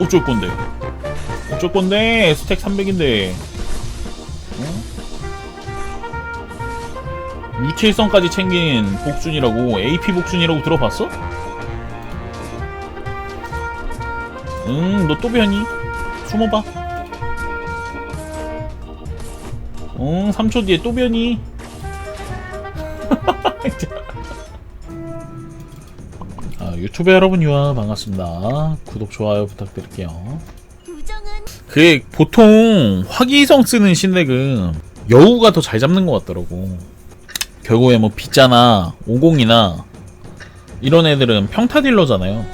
어쩔 건데? 어쩔 건데? 스택 300인데. 어? 유틸성까지 챙긴 복순이라고 AP 복순이라고 들어봤어? 응, 너 또 변이? 숨어봐. 응, 3초 뒤에 또 변이. 유튜브 여러분 유아 반갑습니다. 구독 좋아요 부탁드릴게요. 그게 보통 화기성 쓰는 신덱은 여우가 더 잘 잡는 것 같더라고. 결국에 뭐 비자나 오공이나 이런 애들은 평타 딜러잖아요.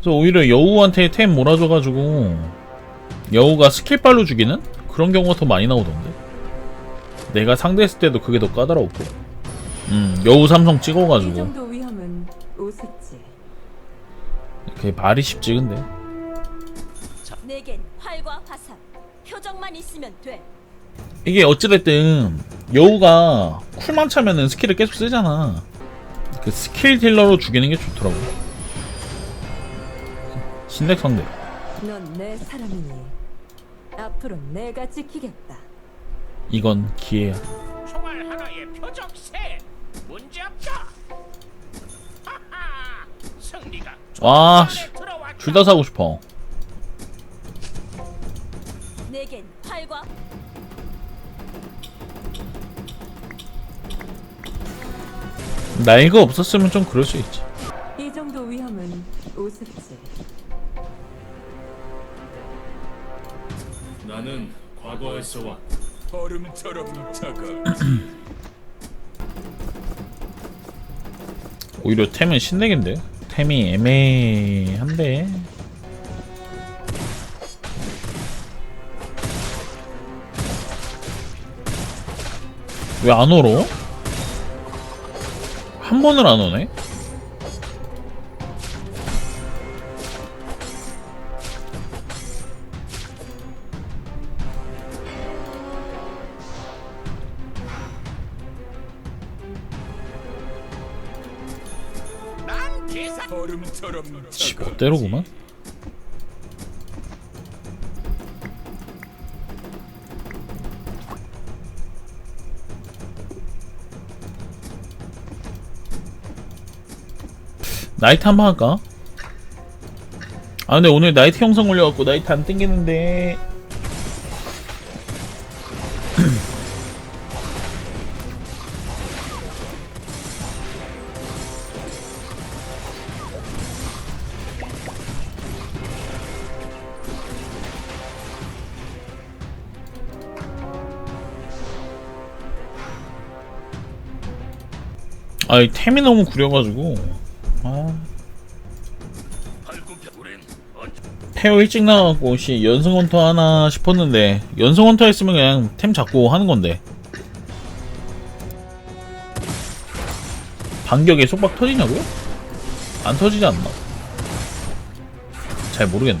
그래서 오히려 여우한테 템 몰아줘가지고 여우가 스킬빨로 죽이는 그런 경우가 더 많이 나오던데. 내가 상대했을 때도 그게 더 까다로웠고. 음, 여우 삼성 이 찍어가지고 우습지. 그게 말이 쉽지 근데. 내겐 활과 화살 표정만 있으면 돼 이게 어찌됐든 여우가 쿨만 차면은 스킬을 계속 쓰잖아. 그 스킬 딜러로 죽이는 게 좋더라고. 신덱 상대. 넌 내 사람이니 앞으로 내가 지키겠다. 이건 기회야. 총알 하나에 표적새 들어왔다. 둘다 사고 싶어. 내겐 활과 날가 없었으면 좀 그럴 수 있지. 이 정도 위험은 우습지. 나는 과거에서 왔 얼음처럼 차가 오히려 템은 신덱인데. 템이 애매한데. 왜안 얼어? 한 번을 안 오네? 멋대로구만. 나이트 한 번 할까? 아 근데 오늘 나이트 영상 올려갖고 나이트 안 땡기는데 아 이 템이 너무 구려가지고 아 페어 일찍 나가고 씨 연승 헌터 하나 싶었는데 연승 헌터 했으면 그냥 템 잡고 하는 건데 반격에 속박 터지냐고요? 안 터지지 않나? 잘 모르겠네.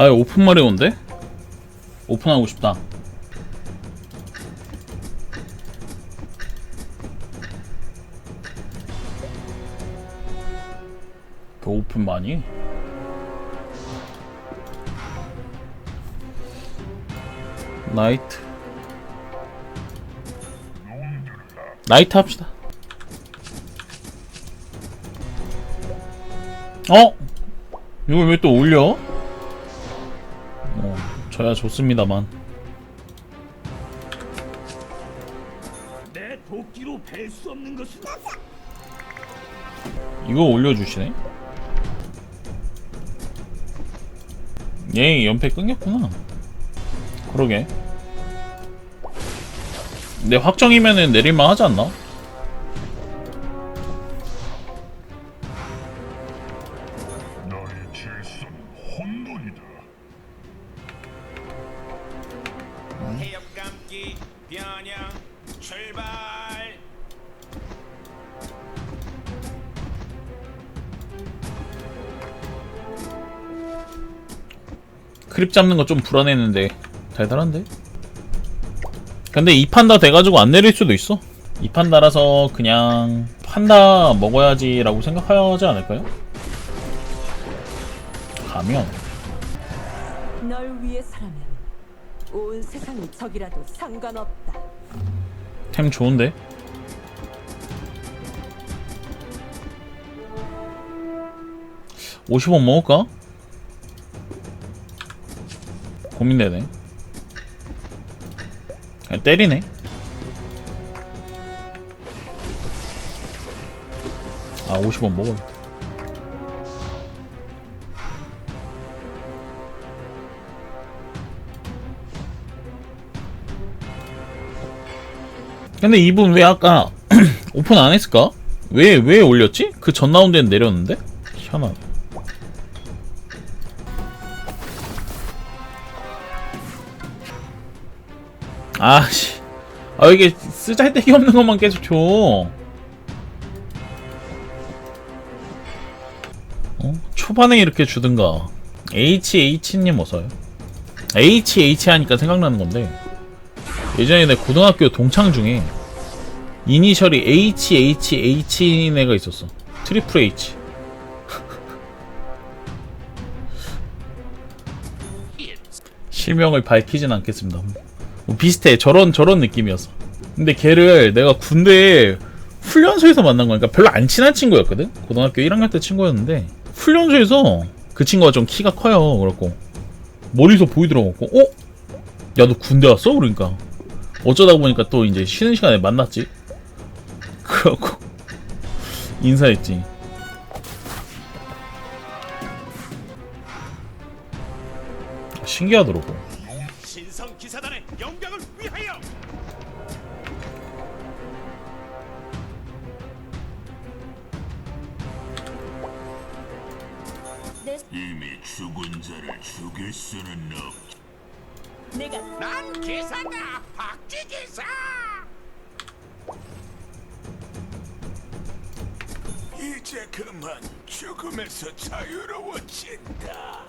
청동성이를 아 오픈 마리온데? 오픈하고 싶다. 그 오픈 많이? 나이트 나이트 합시다 어? 이걸 왜 또 올려? 어, 저야 좋습니다만. 내 도끼로 벨수 없는 것은 이거 올려주시네? 얘 연패 끊겼구나. 그러게. 근데 확정이면은 내릴만 하지 않나? 크립 잡는 거 좀 불안했는데 달달한데? 근데 이 판다 돼가지고 안 내릴 수도 있어 이 판다라서 그냥 판다 먹어야지 라고 생각하지 않을까요? 가면 널 위해서라면 온 세상이 적이라도 상관없다. 템 좋은데? (50원) 먹을까? 고민되네 그냥 때리네 아 (50원) 먹어 근데 이분 왜 아까 오픈 안 했을까? 왜, 왜 올렸지? 그 전 라운드엔 내렸는데? 희한하네. 아씨. 아, 이게 쓰잘데기 없는 것만 계속 줘. 어? 초반에 이렇게 주든가. HH님 어서요. HH 하니까 생각나는 건데. 예전에 내 고등학교 동창 중에 이니셜이 HHH인 애가 있었어. 트리플 H. 실명을 밝히진 않겠습니다. 뭐 비슷해. 저런 저런 느낌이었어. 근데 걔를 내가 군대 훈련소에서 만난 거니까 별로 안 친한 친구였거든. 고등학교 1학년 때 친구였는데 훈련소에서 그 친구가 좀 키가 커요. 그렇고 멀리서 보이더라고. 어? 야 너 군대 왔어? 그러니까 어쩌다 보니까 또 이제 쉬는 시간에 만났지. 그래갖고 인사했지. 신기하더라고. 자를 죽일 수는 없. 내가 난 기사다, 박쥐 기사. 이제 그만 죽음에서 자유로워진다.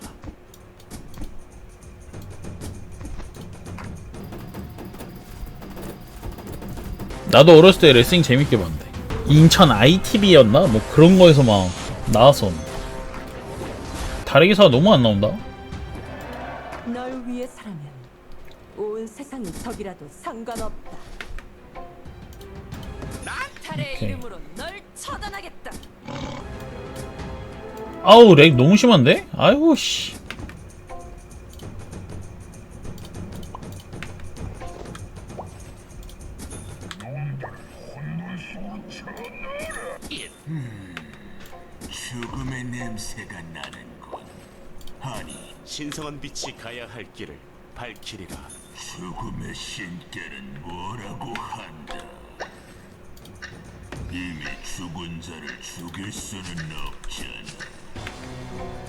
나도 어렸을 때 레슬링 재밌게 봤는데. 인천 ITV였나? 뭐 그런 거에서 막 나왔었는데. 다리 기사가 너무 안 나온다? 널 위해서라면 온 세상이 적이라도 상관없다. 오케이. 이름으로 널 처단하겠다. 아우 렉 너무 심한데? 아이고 씨. 밝히리라. 죽음의 신께는 뭐라고 한다. 이미 죽은 자를 죽일 수는 없잖아.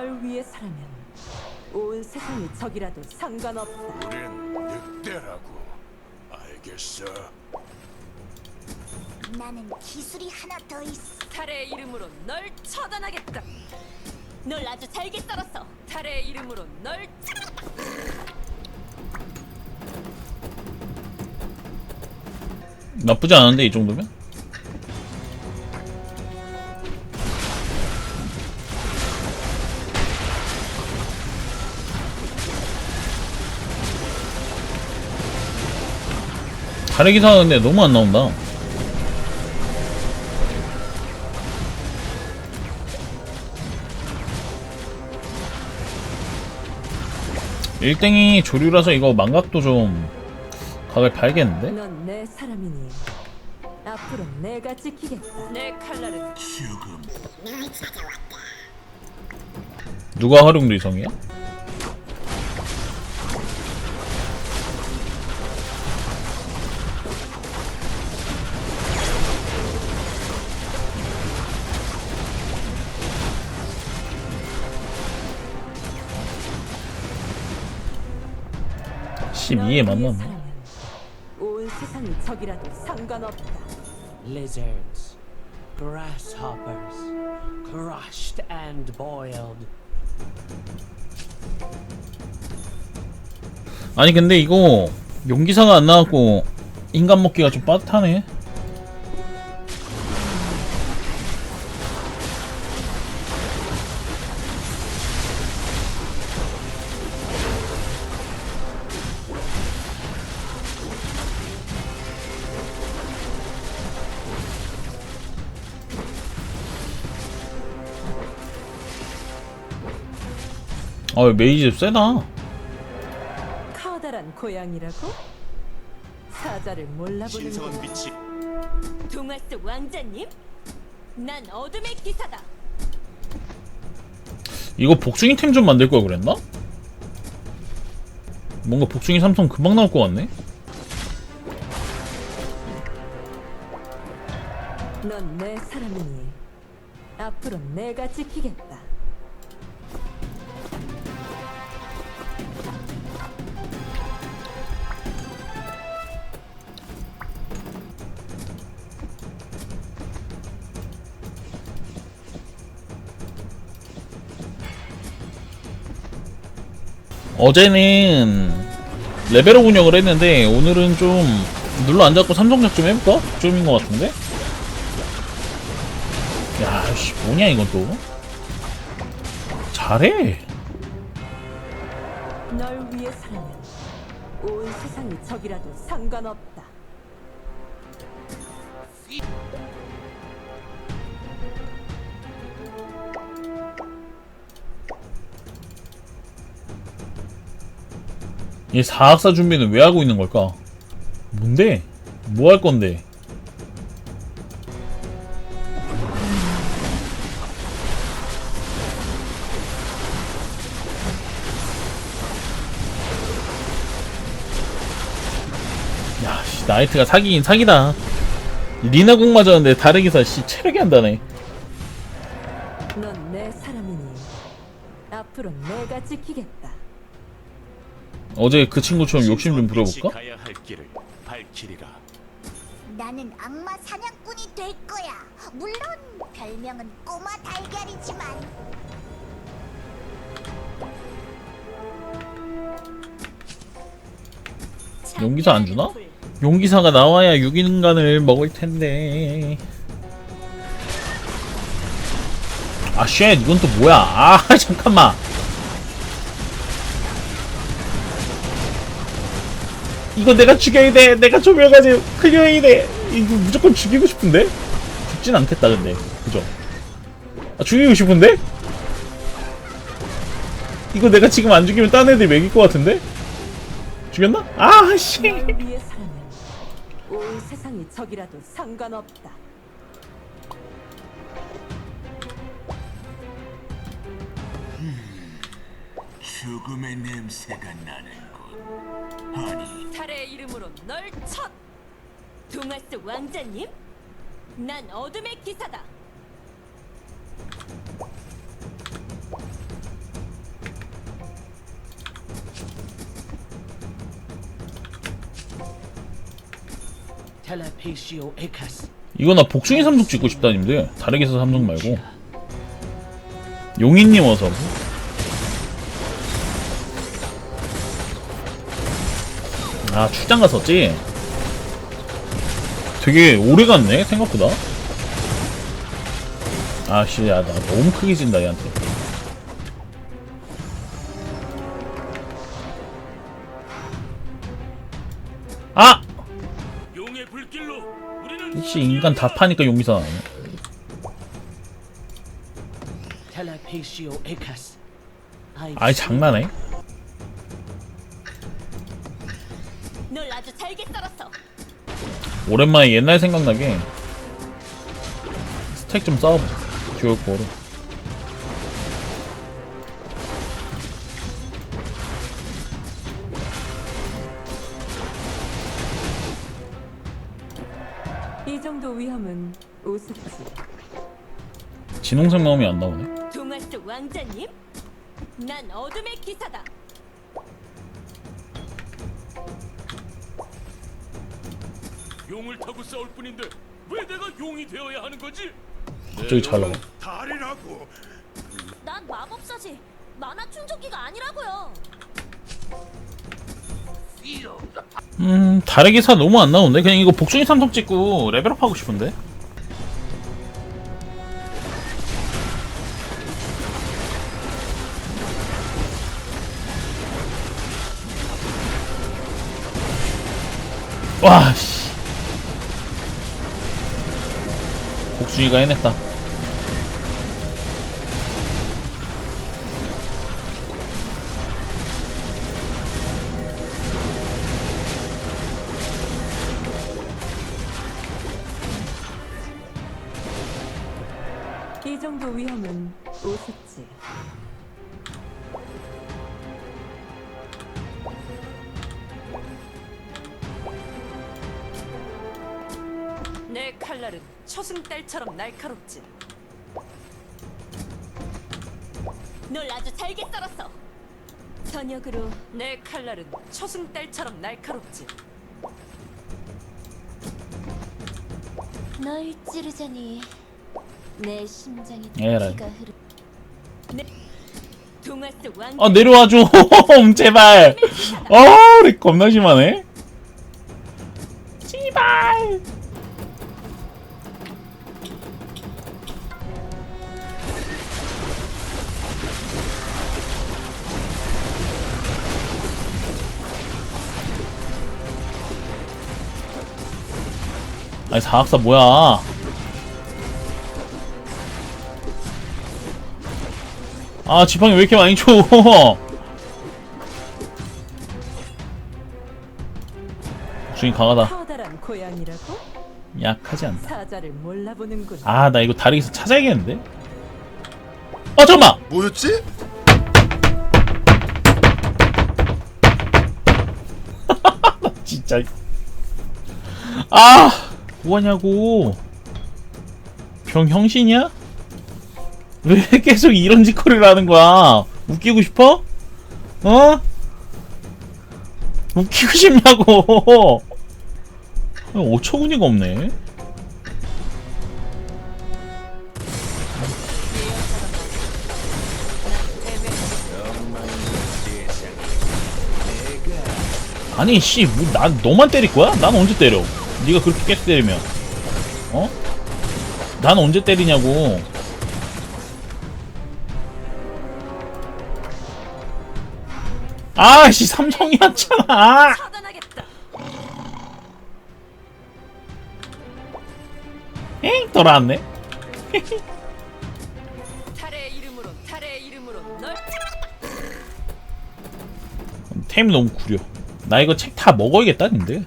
널 위해서라면 온 세상이 적이라도 상관없다. 우린 늑대라고. 알겠어. 나는 기술이 하나 더 있어. 달의 이름으로 널 처단하겠다. 널 아주 잘게 썰었어. 달의 이름으로 널 나쁘지 않은데 이 정도면? 다리기사가 근데 너무 안 나온다. 일등이 조류라서 이거 망각도 좀 각을 봐야겠는데? 넌 내 사람이니 앞으로 내가 지키겠다. 내 칼날은. 누가 활용도 이성이야? 12에 널 위해 만났네. 살아면 온 세상이 적이라도 상관없다. lizards, grasshoppers, crushed and boiled. 아니 근데 이거 용기사가 안 나왔고 인간 먹기가 좀 빠듯하네. 아 메이즈 세다. 커다란 고양이라고? 사자를 몰라보는 신성한 빛이 동화스 왕자님, 난 어둠의 기사다. 이거 복숭이 템 좀 만들 걸 그랬나? 뭔가 복숭이 삼성 금방 나올 것 같네. 넌 내 사람이니 앞으로 내가 지키겠다. 어제는 레벨업 운영을 했는데 오늘은 좀 눌러 앉았고 삼성작 좀 해볼까? 좀인 것 같은데? 야 씨 뭐냐 이건 또 잘해 널 위해 살면 온 세상이 적이라도 상관없다. 얘 사학사 준비는 왜 하고 있는 걸까? 뭔데? 뭐 할 건데? 야, 씨, 나이트가 사기긴 사기다. 리나 공 맞았는데 다른 기사 씨 체력이 한다네. 넌 내 사람이니 앞으로 내가 지키겠다. 어제 그 친구처럼 욕심 좀 부려볼까? 나는 악마 사냥꾼이 될 거야. 물론 별명은 꼬마 달걀이지만 용기사 안 주나? 용기사가 나와야 6인간을 먹을 텐데. 아, 쉣, 이건 또 뭐야? 아, 잠깐만. 이거 내가 죽여야 돼. 내가 조명까지 클리어해야 돼. 이거 무조건 죽이고 싶은데? 죽진 않겠다, 근데. 그죠? 아, 죽이고 싶은데? 이거 내가 지금 안 죽이면 딴 애들 먹일 것 같은데? 죽였나? 아, 씨. 온 세상이 적이라도 상관없다. 죽음의 냄새가. 아니, 달의 이름으로 널 첫. 동화스 왕자님, 난 어둠의 기사다. 이거 나 복숭이 삼성 찍고 싶다 님들. 다르게 해서 삼성 말고. 용인님 어서 아 출장 갔었지? 되게 오래 갔네 생각보다. 아씨 야나 너무 크게 진다 얘한테. 아! 혹시 인간 다 파니까 용기사 나네. 아이 장난해? 오랜만에 옛날 생각나게 스택 좀 쌓아보자 듀얼 코어로 이 정도 위험은 우습지. 진홍색 마음이 안 나오네 동화스 왕자님, 난 어둠의 기사다. 용을 타고 싸울 뿐인데 왜 내가 용이 되어야 하는 거지? 갑자기 잘 나와 달이라고. 난 마법사지. 만화 충전기가 아니라고요. 음 달의 기사 너무 안 나오는데 그냥 이거 복숭이 삼성 찍고 레벨업 하고 싶은데 와 씨 복숭이가 해냈다 이 정도 위험은 우습지. 내 칼날은 초승달처럼 날카롭지. 널 아주 잘게 썰었어. 저녁으로 내 칼날은 초승달처럼 날카롭지. 널 찌르자니 내 심장에 에라이. 피가 흐르. 내 동화스 왕. 아 내려와줘 제발 어 우리 겁나 심하네 아니 사학사 뭐야? 아 지팡이 왜 이렇게 많이 줘? 복숭이 강하다. 커다란 고양이라고? 약하지 않다. 사자를 몰라보는군. 아 나 이거 다리에서 찾아야겠는데? 어 잠깐만! 뭐였지? 진짜. 아 뭐하냐고 병형신이야? 왜 계속 이런 짓거리를 하는 거야 웃기고 싶어? 어? 웃기고 싶냐고 어처구니가 없네 아니 씨뭐난 너만 때릴 거야? 난 언제 때려? 네가 그렇게 계속 때리면 어? 난 언제 때리냐고 아씨 삼성이었잖아. 엥 돌아왔네. 템이 너무 구려 나 이거 책 다 먹어야겠다 근데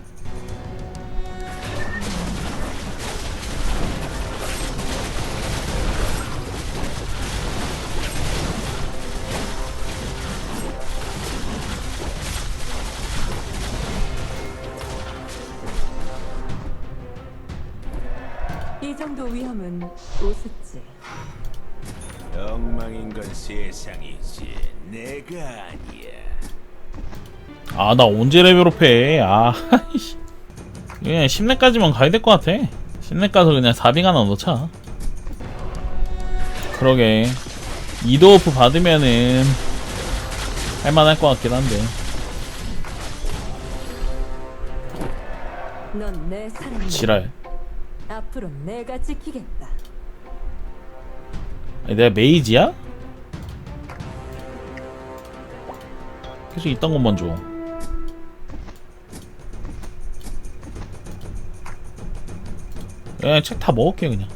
정도 위험은 우습지. 엉망인 건 세상이지 내가 아니야. 아 나 언제 레벨업해 아 씨. 그냥 10렙까지만 가야 될 것 같아 10렙 가서 그냥 4빙 하나 넣자 그러게 이도어프 받으면은 할만할 것 같긴 한데 넌내 사랑이야. 지랄 앞으로 내가 지키겠다. 아니, 내가 메이지야? 계속 이딴 것만 줘 그냥 책다 먹을게 그냥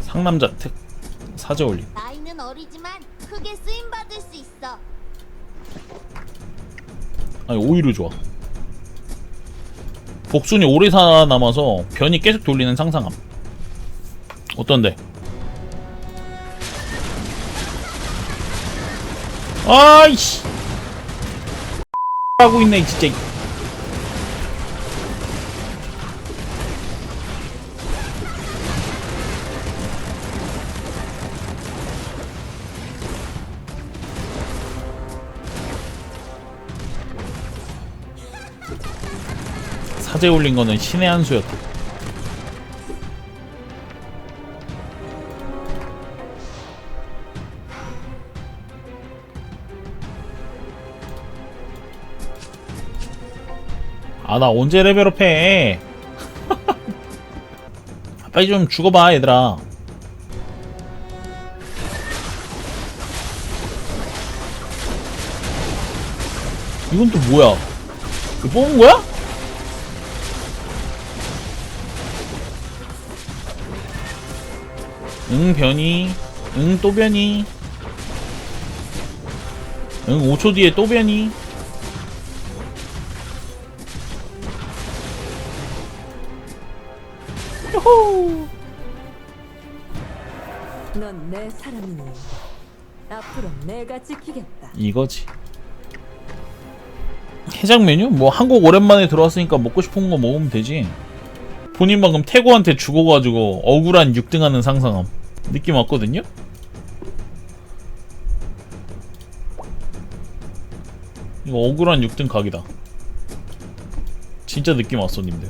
상남자 특 사제 올림 크게 쓰임 받을 수 있어. 아니 오히려 좋아 복순이 오래 살아남아서 변이 계속 돌리는 상상함 어떤데? 아이씨 하고 있네 진짜 사제 올린 거는 신의 한 수였다. 아, 나 언제 레벨업 해? 빨리 좀 죽어봐, 얘들아. 이건 또 뭐야? 이거 뽑은 거야? 응 변이 응 또 변이 응 5초 뒤에 또 변이. 요호! 넌 내 사람이니 앞으로 내가 지키겠다. 이거지. 해장 메뉴? 뭐 한국 오랜만에 들어왔으니까 먹고 싶은 거 먹으면 되지. 본인 방금 태고한테 죽어가지고 억울한 6등하는 상상함 느낌 왔거든요? 이거 억울한 6등 각이다. 진짜 느낌 왔어 님들.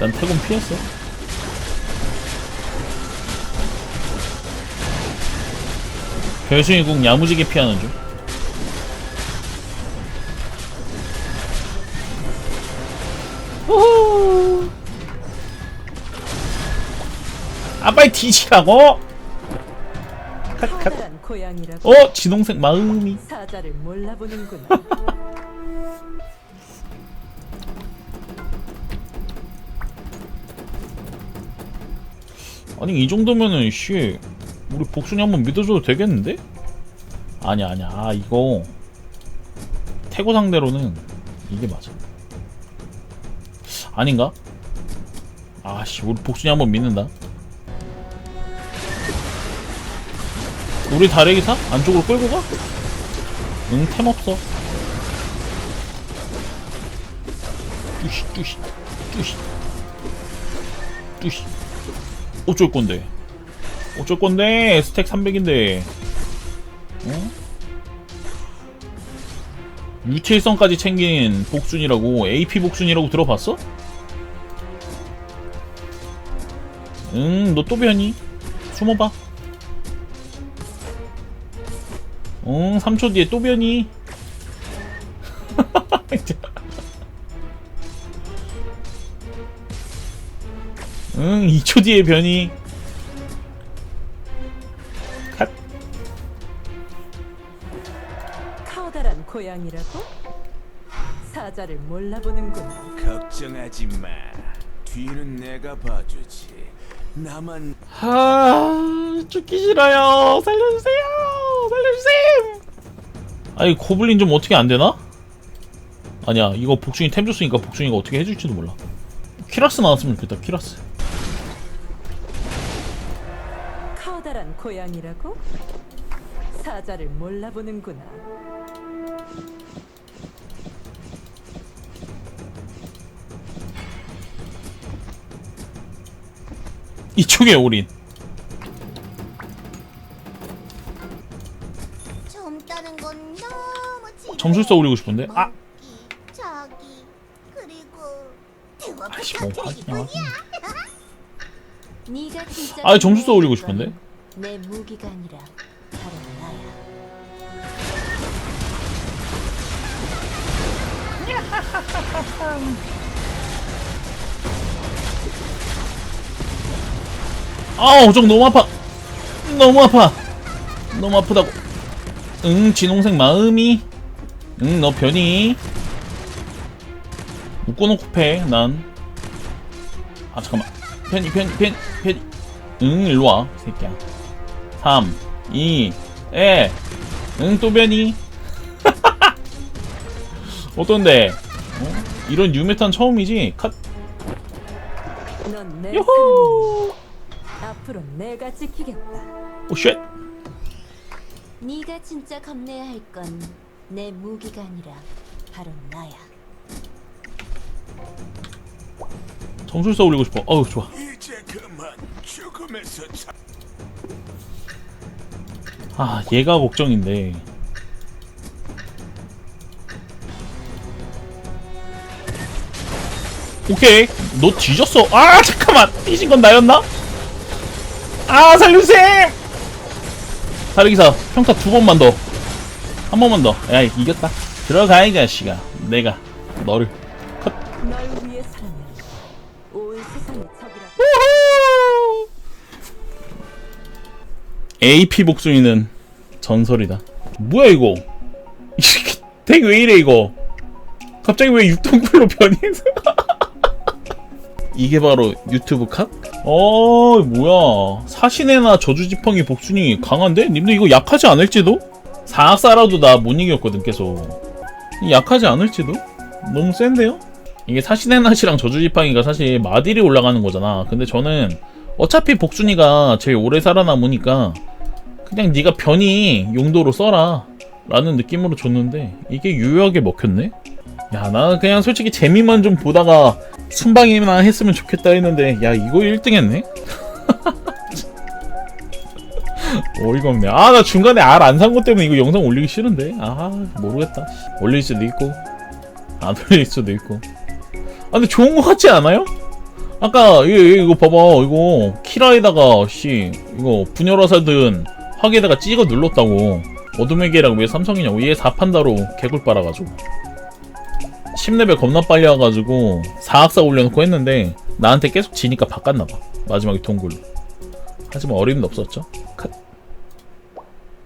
난 태곤 피했어. 별숭이 궁 야무지게 피하는 중 아 빨리 뒤지라고 고양이라고 어? 지동생 마음이 사자를. 아니 이 정도면은 씨 우리 복순이 한번 믿어줘도 되겠는데? 아니야 아니야 아 이거 태고 상대로는 이게 맞아 아닌가? 아씨 우리 복순이 한번 믿는다 우리 다래기사? 안쪽으로 끌고 가? 응 템 없어 뚜시 뚜시 뚜시 뚜시 어쩔 건데? 어쩔 건데? 스택 300인데. 어? 유틸성까지 챙긴 복순이라고 AP 복순이라고 들어봤어? 응, 너 또 변이? 숨어봐. 응, 3초 뒤에 또 변이. 응, 2초 뒤에 변이. 컷. 커다란 고양이라고 사자를 몰라보는구나. 걱정하지 마. 뒤는 내가 봐주지. 나만 아, 죽기 싫어요. 살려주세요. 살려주세요. 아니, 고블린 좀 어떻게 안 되나? 아니야, 이거 복숭이 템 줬으니까 복숭이가 어떻게 해줄지도 몰라. 키라스 나왔으면 좋겠다, 키라스. 커다란 고양이라고 사자를 몰라보는구나. 이쪽에 올인. 젊다는 건 너무 지루해. 점술사 올리고 싶은데? 아! 먹기, 자기, 그리고 두어 아이씨, 뭐 하기냐. 네가 진짜 아, 점수도 올리고 싶은데? 내 무기가 아니라 바로 나야. 아우, 좀 너무 아파. 너무 아파. 너무 아프다고. 응, 진홍색 마음이. 응, 너 변이. 묶어놓고 패, 난. 아, 잠깐만. 편이, 편이, 편이, 편이. 응, 일로와, 새끼야. 3, 2, 1. 응, 또 변이. 어떤데? 어? 이런 유메탄 처음이지? 컷. 요호! 앞으로 내가 지키겠다. 오, 쉣. 네가 진짜 겁내야 할 건 내 무기가 아니라 바로 나야. 점술사 올리고 싶어. 어우, 좋아. 이제 그만 죽음에서 자. 아, 얘가 걱정인데. 오케이 너 뒤졌어 아 잠깐만 뒤진 건 나였나? 아 살려주셈 다르기사 평타 두 번만 더. 한 번만 더야 이겼다. 들어가 이 자식아. 내가 너를. 세상이 적이라도 AP 복순이는 전설이다. 뭐야 이거? 이 새끼 덱왜 이래 이거? 갑자기 왜 육동굴로 변했어 이게 바로 유튜브 컷? 어 뭐야 사신의나 저주지팡이 복순이 강한데? 님들 이거 약하지 않을지도? 사악사라도 나 못 이겼거든 계속 약하지 않을지도? 너무 센데요? 이게 사신의 낫이랑 저주지팡이가 사실 마딜이 올라가는 거잖아 근데 저는 어차피 복순이가 제일 오래 살아남으니까 그냥 네가 변이 용도로 써라 라는 느낌으로 줬는데 이게 유효하게 먹혔네? 야나 그냥 솔직히 재미만 좀 보다가 순방이나 했으면 좋겠다 했는데 야 이거 1등 했네? 어이가 없네. 아 나 중간에 알 안 산 것 때문에 이거 영상 올리기 싫은데? 아 모르겠다. 올릴 수도 있고 안 올릴 수도 있고. 아 근데 좋은 거 같지 않아요? 아까 이거, 이거 봐봐. 이거 키라에다가 씨 이거 분열화살든 화기에다가 찍어 눌렀다고. 어둠의 계랑 왜 삼성이냐고. 얘 4판다로 개굴 빨아가지고 10레벨 겁나 빨리 와가지고 4학사 올려놓고 했는데 나한테 계속 지니까 바꿨나봐. 마지막에 동굴로. 하지만 어림도 없었죠